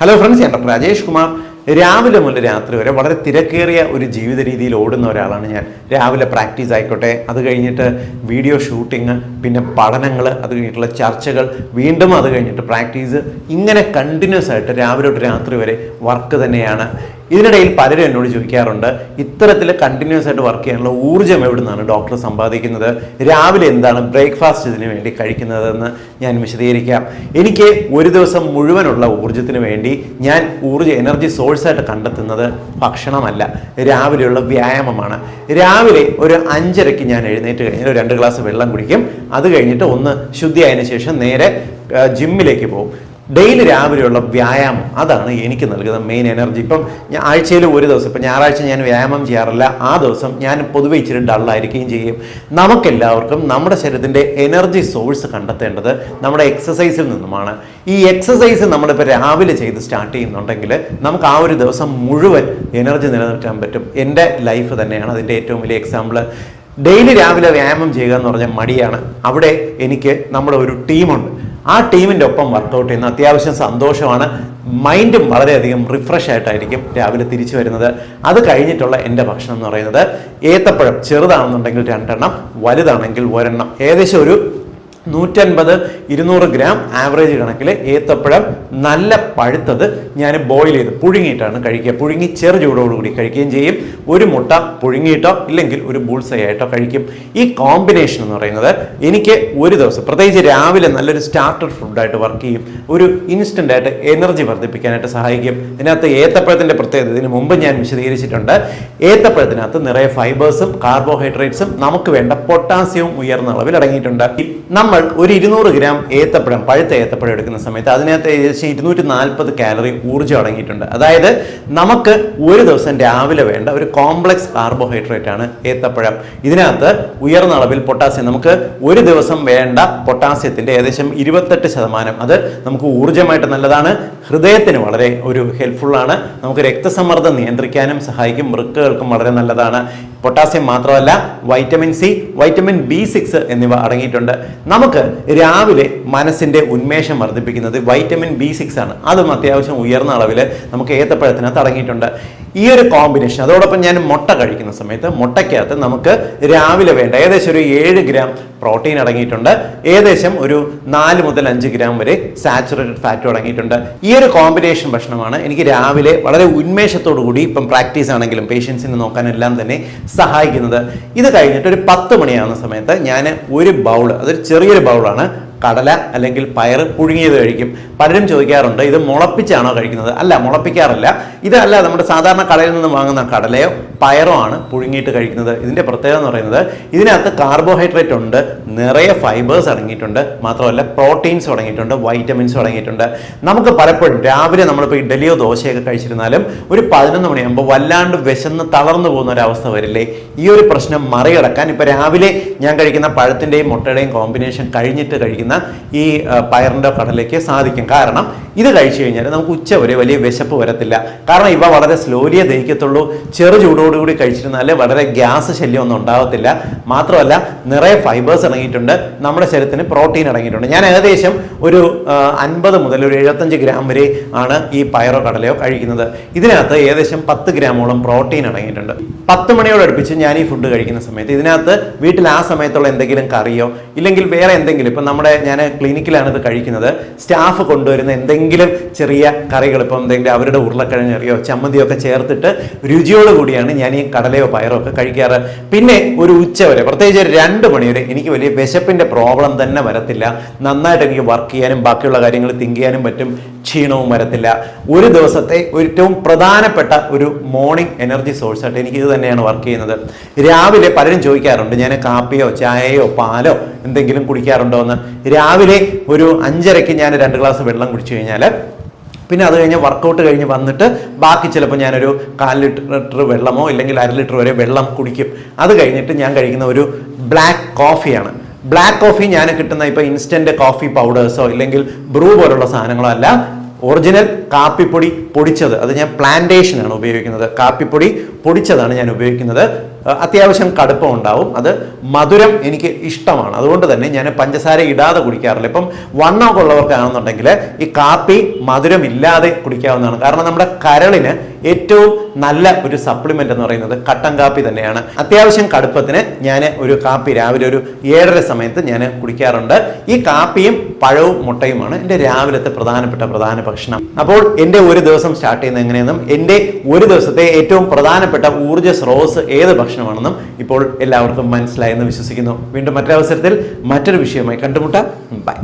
Hello friends ഞാൻ doctor Rajesh Kumar. രാവിലെ മുതൽ രാത്രി വരെ വളരെ തിരക്കേറിയ ഒരു ജീവിത രീതിയിൽ ഓടുന്ന ഒരാളാണ് ഞാൻ. രാവിലെ പ്രാക്ടീസ് ആയിക്കോട്ടെ അത് കഴിഞ്ഞിട്ട് വീഡിയോ ഷൂട്ടിങ് പിന്നെ പഠനങ്ങൾ അത് കഴിഞ്ഞിട്ടുള്ള ചർച്ചകൾ വീണ്ടും അത് കഴിഞ്ഞിട്ട് പ്രാക്ടീസ്. ഇങ്ങനെ കണ്ടിന്യൂസ് ആയിട്ട് രാവിലെ തൊട്ട് രാത്രി വരെ വർക്ക് തന്നെയാണ്. ഇതിനിടയിൽ പലരും എന്നോട് ചോദിക്കാറുണ്ട് ഇത്തരത്തിൽ കണ്ടിന്യൂസ് ആയിട്ട് വർക്ക് ചെയ്യാനുള്ള ഊർജം എവിടെ നിന്നാണ് ഡോക്ടർ സമ്പാദിക്കുന്നത്? രാവിലെ എന്താണ് ബ്രേക്ക്ഫാസ്റ്റ് ഇതിനു വേണ്ടി കഴിക്കുന്നതെന്ന് ഞാൻ വിശദീകരിക്കാം. എനിക്ക് ഒരു ദിവസം മുഴുവനുള്ള ഊർജത്തിന് വേണ്ടി ഞാൻ ഊർജ എനർജി സോഴ്സായിട്ട് കണ്ടെത്തുന്നത് ഭക്ഷണമല്ല രാവിലെയുള്ള വ്യായാമമാണ്. രാവിലെ ഒരു അഞ്ചരയ്ക്ക് ഞാൻ എഴുന്നേറ്റ് കഴിഞ്ഞാൽ ഒരു രണ്ട് ഗ്ലാസ് വെള്ളം കുടിക്കും. അത് കഴിഞ്ഞിട്ട് ഒന്ന് ശുദ്ധിയായതിനു ശേഷം നേരെ ജിമ്മിലേക്ക് പോകും. ഡെയിലി രാവിലെയുള്ള വ്യായാമം അതാണ് എനിക്ക് നൽകുന്ന മെയിൻ എനർജി ഇപ്പം ഞാൻ ആഴ്ചയിൽ ഒരു ദിവസം ഇപ്പം ഞായറാഴ്ച ഞാൻ വ്യായാമം ചെയ്യാറില്ല. ആ ദിവസം ഞാൻ പൊതുവെ ഇച്ചിരി ഡള്ളായിരിക്കുകയും ചെയ്യും. നമുക്കെല്ലാവർക്കും നമ്മുടെ ശരീരത്തിന്റെ എനർജി സോഴ്സ് കണ്ടെത്തേണ്ടത് നമ്മുടെ എക്സസൈസിൽ നിന്നുമാണ്. ഈ എക്സസൈസ് നമ്മളിപ്പോൾ രാവിലെ ചെയ്ത് സ്റ്റാർട്ട് ചെയ്യുന്നുണ്ടെങ്കിൽ നമുക്ക് ആ ഒരു ദിവസം മുഴുവൻ എനർജി നിലനിർത്താൻ പറ്റും. എന്റെ ലൈഫ് തന്നെയാണ് അതിന്റെ ഏറ്റവും വലിയ എക്സാമ്പിൾ ഡെയിലി രാവിലെ വ്യായാമം ചെയ്യുക എന്ന് പറഞ്ഞാൽ മടിയാണ്. അവിടെ എനിക്ക് നമ്മുടെ ഒരു ടീമുണ്ട് ആ ടീമിന്റെ ഒപ്പം വർക്കൗട്ട് ചെയ്യുന്ന അത്യാവശ്യം സന്തോഷമാണ്. മൈൻഡും വളരെയധികം റിഫ്രഷ് ആയിട്ടായിരിക്കും രാവിലെ തിരിച്ചു വരുന്നത്. അത് കഴിഞ്ഞിട്ടുള്ള എന്റെ ഭക്ഷണം എന്ന് പറയുന്നത് ഏത്തപ്പഴം ചെറുതാണെന്നുണ്ടെങ്കിൽ രണ്ടെണ്ണം വലുതാണെങ്കിൽ ഒരെണ്ണം. ഏകദേശം ഒരു നൂറ്റൻപത് ഇരുന്നൂറ് ഗ്രാം ആവറേജ് കണക്കിൽ ഏത്തപ്പഴം നല്ല പഴുത്തത് ഞാൻ ബോയിൽ ചെയ്ത് പുഴുങ്ങിയിട്ടാണ് കഴിക്കുക. പുഴുങ്ങി ചെറു ചൂടോടുകൂടി കഴിക്കുകയും ചെയ്യും. ഒരു മുട്ട പുഴുങ്ങിയിട്ടോ ഇല്ലെങ്കിൽ ഒരു ബുൾസൈ ആയിട്ടോ കഴിക്കും. ഈ കോമ്പിനേഷൻ എന്ന് പറയുന്നത് എനിക്ക് ഒരു ദിവസം പ്രത്യേകിച്ച് രാവിലെ നല്ലൊരു സ്റ്റാർട്ടർ ഫുഡായിട്ട് വർക്ക് ചെയ്യും. ഒരു ഇൻസ്റ്റന്റ് ആയിട്ട് എനർജി വർദ്ധിപ്പിക്കാനായിട്ട് സഹായിക്കും. ഇതിനകത്ത് ഏത്തപ്പഴത്തിന്റെ പ്രത്യേകത ഇതിന് മുമ്പ് ഞാൻ വിശദീകരിച്ചിട്ടുണ്ട്. ഏത്തപ്പഴത്തിനകത്ത് നിറയെ ഫൈബേഴ്സും കാർബോഹൈഡ്രേറ്റ്സും നമുക്ക് വേണ്ട പൊട്ടാസ്യവും ഉയർന്ന അളവിൽ അടങ്ങിയിട്ടുണ്ട്. നമ്മൾ ഒരു ഇരുന്നൂറ് ഗ്രാം ഏത്തപ്പഴം പഴുത്ത ഏത്തപ്പഴം എടുക്കുന്ന സമയത്ത് അതിനകത്ത് ഏകദേശം ഇരുന്നൂറ്റി നാൽപ്പത് കാലറി ഊർജം അടങ്ങിയിട്ടുണ്ട്. അതായത് നമുക്ക് ഒരു ദിവസം രാവിലെ വേണ്ട ഒരു കോംപ്ലക്സ് കാർബോഹൈഡ്രേറ്റ് ആണ് ഏത്തപ്പഴം. ഇതിനകത്ത് ഉയർന്ന അളവിൽ പൊട്ടാസ്യം. നമുക്ക് ഒരു ദിവസം വേണ്ട പൊട്ടാസ്യത്തിന്റെ ഏകദേശം ഇരുപത്തെട്ട് ശതമാനം അത് നമുക്ക് ഊർജമായിട്ട് നല്ലതാണ്. ഹൃദയത്തിന് വളരെ ഒരു ഹെൽപ്ഫുള്ളാണ് നമുക്ക് രക്തസമ്മർദ്ദം നിയന്ത്രിക്കാനും സഹായിക്കും. വൃക്കകൾക്കും വളരെ നല്ലതാണ്. പൊട്ടാസ്യം മാത്രമല്ല vitamin C vitamin B six എന്നിവ അടങ്ങിയിട്ടുണ്ട്. നമുക്ക് രാവിലെ മനസ്സിന്റെ ഉന്മേഷം വർദ്ധിപ്പിക്കുന്നത് വൈറ്റമിൻ ബി സിക്സ് ആണ്. അതും അത്യാവശ്യം ഉയർന്ന അളവിൽ നമുക്ക് ഏത്തപ്പഴത്തിനകത്ത് അടങ്ങിയിട്ടുണ്ട്. ഈ ഒരു കോമ്പിനേഷൻ അതോടൊപ്പം ഞാൻ മുട്ട കഴിക്കുന്ന സമയത്ത് മുട്ടയ്ക്കകത്ത് നമുക്ക് രാവിലെ വേണ്ട ഏകദേശം ഒരു ഏഴ് ഗ്രാം പ്രോട്ടീൻ അടങ്ങിയിട്ടുണ്ട്. ഏകദേശം ഒരു നാല് മുതൽ അഞ്ച് ഗ്രാം വരെ സാച്ചുറേറ്റഡ് ഫാറ്റ് അടങ്ങിയിട്ടുണ്ട്. ഈ ഒരു കോമ്പിനേഷൻ ഭക്ഷണമാണ് എനിക്ക് രാവിലെ വളരെ ഉന്മേഷത്തോടു കൂടി ഇപ്പം പ്രാക്ടീസ് ആണെങ്കിലും പേഷ്യൻസിനെ നോക്കാനെല്ലാം തന്നെ സഹായിക്കുന്നത്. ഇത് കഴിഞ്ഞിട്ട് ഒരു പത്ത് മണിയാവുന്ന സമയത്ത് ഞാൻ ഒരു ബൗൾ അതൊരു ചെറിയൊരു ബൗളാണ് കടല അല്ലെങ്കിൽ പയർ പുഴുങ്ങിയത് കഴിക്കും. പലരും ചോദിക്കാറുണ്ട് ഇത് മുളപ്പിച്ചാണോ കഴിക്കുന്നത്? അല്ല മുളപ്പിക്കാറില്ല. ഇതല്ല നമ്മുടെ സാധാരണ കടയിൽ നിന്ന് വാങ്ങുന്ന കടലയോ പയറോ ആണ് പുഴുങ്ങിയിട്ട് കഴിക്കുന്നത്. ഇതിന്റെ പ്രത്യേകത എന്ന് പറയുന്നത് ഇതിനകത്ത് കാർബോഹൈഡ്രേറ്റ് ഉണ്ട് നിറയെ ഫൈബേഴ്സ് അടങ്ങിയിട്ടുണ്ട് മാത്രമല്ല പ്രോട്ടീൻസ് അടങ്ങിയിട്ടുണ്ട് വൈറ്റമിൻസ് അടങ്ങിയിട്ടുണ്ട്. നമുക്ക് പലപ്പോഴും രാവിലെ നമ്മളിപ്പോൾ ഇഡലിയോ ദോശയൊക്കെ കഴിച്ചിരുന്നാലും ഒരു പതിനൊന്ന് മണിയാകുമ്പോൾ വല്ലാണ്ട് വിശന്ന് തളർന്നു പോകുന്ന ഒരു അവസ്ഥ വരില്ലേ? ഈ ഒരു പ്രശ്നം മറികടക്കാൻ ഇപ്പോൾ രാവിലെ ഞാൻ കഴിക്കുന്ന പഴത്തിന്റെയും മുട്ടയുടെയും കോമ്പിനേഷൻ കഴിഞ്ഞിട്ട് കഴിക്കുന്ന ഈ ആ, പയറിന്റെ കടലേക്ക് സാധിക്കും. കാരണം ഇത് കഴിച്ചു കഴിഞ്ഞാൽ നമുക്ക് ഉച്ച വരെ വലിയ വിശപ്പ് വരത്തില്ല. കാരണം ഇവ വളരെ സ്ലോലിയേ ദഹിക്കത്തുള്ളൂ. ചെറു ചൂടോടുകൂടി കഴിച്ചിരുന്നാൽ വളരെ ഗ്യാസ് ശല്യം ഒന്നും ഉണ്ടാകത്തില്ല മാത്രമല്ല നിറയെ ഫൈബേഴ്സ് ഇറങ്ങിയിട്ടുണ്ട് നമ്മുടെ ശരീരത്തിന് പ്രോട്ടീൻ അടങ്ങിയിട്ടുണ്ട് ഞാൻ ഏകദേശം ഒരു അൻപത് മുതൽ ഒരു എഴുപത്തഞ്ച് ഗ്രാം വരെ ആണ് ഈ പയറോ കടലയോ കഴിക്കുന്നത്. ഇതിനകത്ത് ഏകദേശം പത്ത് ഗ്രാമോളം പ്രോട്ടീൻ അടങ്ങിയിട്ടുണ്ട് പത്ത് മണിയോട് അടുപ്പിച്ച് ഞാൻ ഈ ഫുഡ് കഴിക്കുന്ന സമയത്ത് ഇതിനകത്ത് വീട്ടിൽ ആ സമയത്തുള്ള എന്തെങ്കിലും കറിയോ ഇല്ലെങ്കിൽ വേറെ എന്തെങ്കിലും ഇപ്പം നമ്മുടെ ഞാൻ ക്ലിനിക്കിലാണ് ഇത് കഴിക്കുന്നത്. സ്റ്റാഫ് കൊണ്ടുവരുന്ന എന്തെങ്കിലും ചെറിയ കറികൾ ഇപ്പം എന്തെങ്കിലും അവരുടെ ഉരുളക്കിഴങ്ങറിയോ ചമ്മന്തിയോ ഒക്കെ ചേർത്തിട്ട് രുചിയോട് കൂടിയാണ് ഞാൻ ഈ കടലയോ പയറോ ഒക്കെ കഴിക്കാറ്. പിന്നെ ഒരു ഉച്ച വരെ പ്രത്യേകിച്ച് ഒരു രണ്ട് മണി വരെ എനിക്ക് വലിയ വിശപ്പിന്റെ പ്രോബ്ലം തന്നെ വരത്തില്ല. നന്നായിട്ട് എനിക്ക് വർക്ക് ചെയ്യാനും ബാക്കിയുള്ള കാര്യങ്ങൾ തിങ്ക് ചെയ്യാനും പറ്റും. ക്ഷീണവും വരത്തില്ല. ഒരു ദിവസത്തെ ഏറ്റവും പ്രധാനപ്പെട്ട ഒരു മോർണിംഗ് എനർജി സോഴ്സ് ആയിട്ട് എനിക്ക് ഇത് തന്നെയാണ് വർക്ക് ചെയ്യുന്നത്. രാവിലെ പലരും ചോദിക്കാറുണ്ട് ഞാൻ കാപ്പിയോ ചായയോ പാലോ എന്തെങ്കിലും കുടിക്കാറുണ്ടോ എന്ന്? രാവിലെ ഒരു അഞ്ചരയ്ക്ക് ഞാൻ രണ്ട് ഗ്ലാസ് വെള്ളം കുടിച്ചു കഴിഞ്ഞാൽ പിന്നെ അത് കഴിഞ്ഞ് വർക്കൗട്ട് കഴിഞ്ഞ് വന്നിട്ട് ബാക്കി ചിലപ്പോൾ ഞാനൊരു കാൽ ലിറ്റർ വെള്ളമോ ഇല്ലെങ്കിൽ അര ലിറ്റർ വരെ വെള്ളം കുടിക്കും. അത് കഴിഞ്ഞിട്ട് ഞാൻ കഴിക്കുന്ന ഒരു ബ്ലാക്ക് കോഫിയാണ് ബ്ലാക്ക് കോഫി ഞാൻ കിട്ടുന്ന ഇപ്പോൾ ഇൻസ്റ്റന്റ് കോഫി പൗഡേഴ്സോ ഇല്ലെങ്കിൽ ബ്രൂ പോലുള്ള സാധനങ്ങളോ അല്ല. ഒറിജിനൽ കാപ്പിപ്പൊടി പൊടിച്ചത്. അത് ഞാൻ പ്ലാന്റേഷനാണ് ഉപയോഗിക്കുന്നത്. കാപ്പിപ്പൊടി പൊടിച്ചതാണ് ഞാൻ ഉപയോഗിക്കുന്നത്. അത്യാവശ്യം കടുപ്പം ഉണ്ടാവും. അത് മധുരം എനിക്ക് ഇഷ്ടമാണ്. അതുകൊണ്ട് തന്നെ ഞാൻ പഞ്ചസാര ഇടാതെ കുടിക്കാറില്ല. ഇപ്പം വണ്ണമൊക്കെ ഉള്ളവർക്കാണെന്നുണ്ടെങ്കിൽ ഈ കാപ്പി മധുരം ഇല്ലാതെ കുടിക്കാവുന്നതാണ്. കാരണം നമ്മുടെ കരളിന് ഏറ്റവും നല്ല ഒരു സപ്ലിമെന്റ് എന്ന് പറയുന്നത് കട്ടൻ കാപ്പി തന്നെയാണ്. അത്യാവശ്യം കടുപ്പത്തിന് ഞാൻ ഒരു കാപ്പി രാവിലെ ഒരു ഏഴര സമയത്ത് ഞാൻ കുടിക്കാറുണ്ട്. ഈ കാപ്പിയും പഴവും മുട്ടയുമാണ് എന്റെ രാവിലത്തെ പ്രധാനപ്പെട്ട പ്രധാന ഭക്ഷണം. അപ്പോൾ എന്റെ ഒരു ദിവസം സ്റ്റാർട്ട് ചെയ്യുന്നത് എങ്ങനെയെന്നും എന്റെ ഒരു ദിവസത്തെ ഏറ്റവും പ്രധാനപ്പെട്ട ഊർജ സ്രോതസ് ഏത് ഭക്ഷണമാണെന്നും ഇപ്പോൾ എല്ലാവർക്കും മനസ്സിലായെന്ന് വിശ്വസിക്കുന്നു. വീണ്ടും മറ്റൊരവസരത്തിൽ മറ്റൊരു വിഷയവുമായി കണ്ടുമുട്ടാം. ബൈ.